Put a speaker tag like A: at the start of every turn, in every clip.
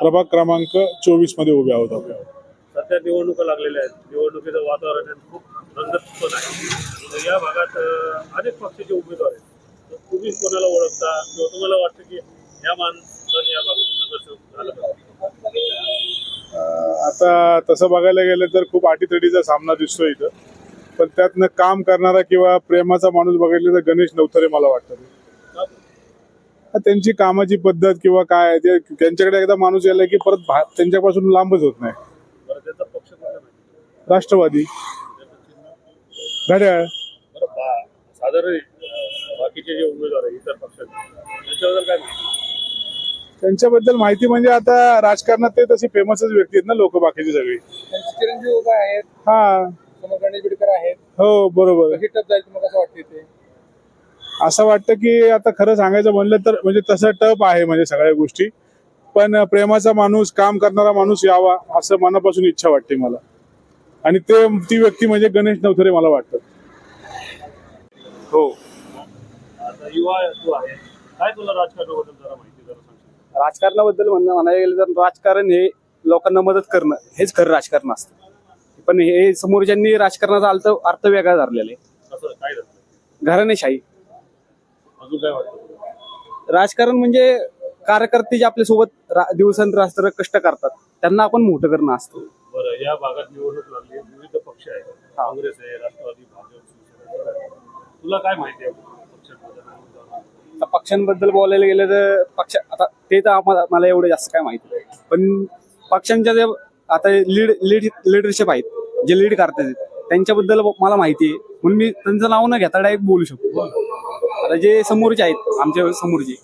A: प्रभाग क्रमांक चोवीसमध्ये उभे आहोत आपण.
B: सध्या निवडणुका लागलेल्या आहेत. निवडणुकीचं वातावरण खूप रंगत पण आहे या भागात अनेक पक्षाचे उमेदवार आहेत. तुम्ही कोणाला ओळखता? किंवा तुम्हाला वाटतं की या माणसाने या भागातून नगरसेवक झालं पाहिजे?
A: अं, आता तसं बघायला गेलं तर खूप अटीतडीचा सामना दिसतो इथं. पण त्यातनं काम करणारा किंवा प्रेमाचा माणूस बघितलं तर गणेश नवथरे मला वाटतं. त्यांची कामाची पद्धत किंवा काय ते त्यांच्याकडे एकदा माणूस गेला की परत भा- त्यांच्यापासून लांबच होत नाही. राष्ट्रवादी. घड्याळ.
B: बरं बा साधारण अं, बाकीचे जे उमेदवार आहेत इतर पक्षाचे त्यांच्याबद्दल काय माहिती
A: त्यांच्याबद्दल माहिती म्हणजे आता राजकारणात ते तशी फेमसच व्यक्ती आहेत ना लोक बाकीची सगळी.
C: चिरंजीव आहेत.
A: हा.
C: गणेश बिडकर आहेत.
A: हो बरोबर
C: कशी टप जाईल तुम्हाला कसं वाटते ते
A: असं वाटतं की आता खरं सांगायचं म्हणलं तर म्हणजे तसं टप आहे म्हणजे सगळ्या गोष्टी. पण प्रेमाचा माणूस काम करणारा माणूस यावा असं मनापासून इच्छा वाटते मला. आणि ते ती व्यक्ती म्हणजे गणेश नवथरे मला वाटतं. हो.
B: आता युवा तू आहे काय तुला राजकारणाबद्दल जरा माहिती जरा सांगशील?
D: राजकारणाबद्दल म्हणणं म्हणायला गेलं तर राजकारण हे लोकांना मदत करणं हेच खरं राजकारण असतं. पण हे समोरच्यांनी राजकारणाचा अर्थ अर्थ वेगळा धरलेला आहे. घराणेशाही.
B: अजून काय वाटतं?
D: राजकारण म्हणजे कार्यकर्ते जे आपल्यासोबत दिवसांरात्र कष्ट करतात त्यांना आपण मोठं करणं असतं.
B: बरं या भागात निवडणूक लागली. विविध पक्ष आहेत. काँग्रेस आहे राष्ट्रवादी भाजप तुला काय माहिती आहे पक्षांबद्दल?
D: बोलायला गेलं तर पक्ष आता ते तर आम्हाला मला एवढं जास्त काय माहिती. पण पक्षांच्या जे आता लीड लीड लिडरशिप आहेत जे लीड करतात त्यांच्याबद्दल मला माहिती आहे. म्हणून मी त्यांचं नाव न घेता डायरेक्ट बोलू शकतो. आता जे समोरचे आहेत आमच्या समोरचे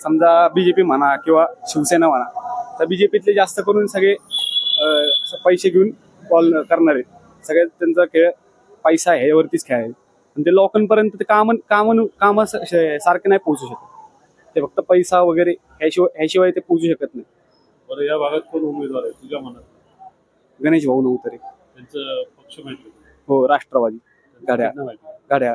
D: समजा बीजेपी म्हणा किंवा शिवसेना म्हणा तर बीजेपीतले जास्त करून सगळे पैसे घेऊन बॉल करणारे सगळ्यात त्यांचा खेळ पैसा आहे यावरतीच खेळ आहे. पण ते लोकांपर्यंत ते काम काम काम सारखे नाही पोहोचू शकत. ते फक्त पैसा वगैरे ह्याशिवाय ह्याशिवाय ते पोहोचू शकत नाही.
B: बरं या भागात कोण उमेदवार आहे? तुझ्या मनात?
D: गणेश भाऊ नव्हतरे
B: त्यांचं पक्ष माहिती?
D: हो राष्ट्रवादी. गाड्या. गाड्या.